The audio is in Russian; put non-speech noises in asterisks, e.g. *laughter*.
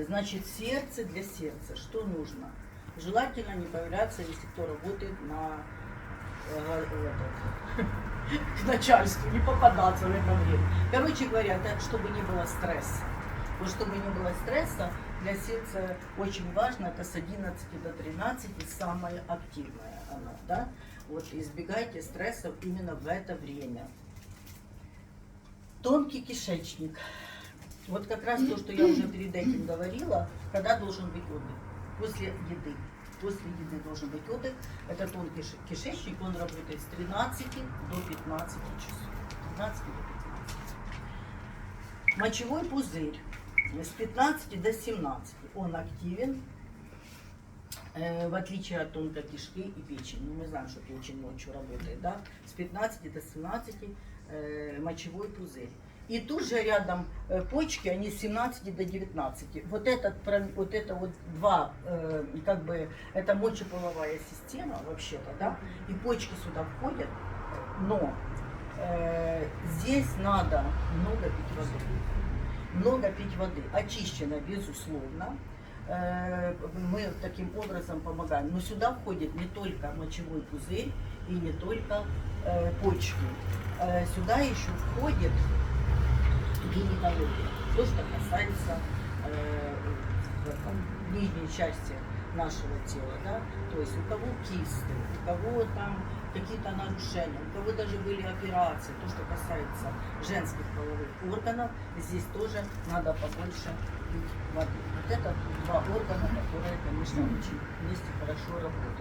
Э, Значит, сердце для сердца. Что нужно? Желательно не появляться, если кто работает на э, этот, *laughs* к начальству, не попадаться в это время. Короче говоря, это чтобы не было стресса. Вот чтобы не было стресса, для сердца очень важно, это с 11 до 13 самое активное оно, да? Вот избегайте стрессов именно в это время. Тонкий кишечник. Вот как раз то, что я уже перед этим говорила, когда должен быть отдых. После еды. После еды должен быть отдых. Это тонкий кишечник, он работает с 13 до 15 часов. 15 до 15. Мочевой пузырь с 15 до 17. Он активен, э, в отличие от тонкой кишки и печени. Мы знаем, что печень ночью работает, да? С 15 до 17 э, мочевой пузырь. И тут же рядом э, почки, они с 17 до 19. Вот, этот, вот это вот два, э, как бы, это мочеполовая система вообще-то, да? И почки сюда входят, но э, здесь надо много пить воды. Много пить воды. Очищено, безусловно. Э, Мы таким образом помогаем. Но сюда входит не только мочевой пузырь и не только э, почки. Э, Сюда еще входит гинекология. То, что касается э, в нижней части нашего тела, да, то есть у кого кисты, у кого там какие-то нарушения, у кого даже были операции, то, что касается женских половых органов, здесь тоже надо побольше пить воды. Вот это два органа, которые, конечно, очень вместе хорошо работают.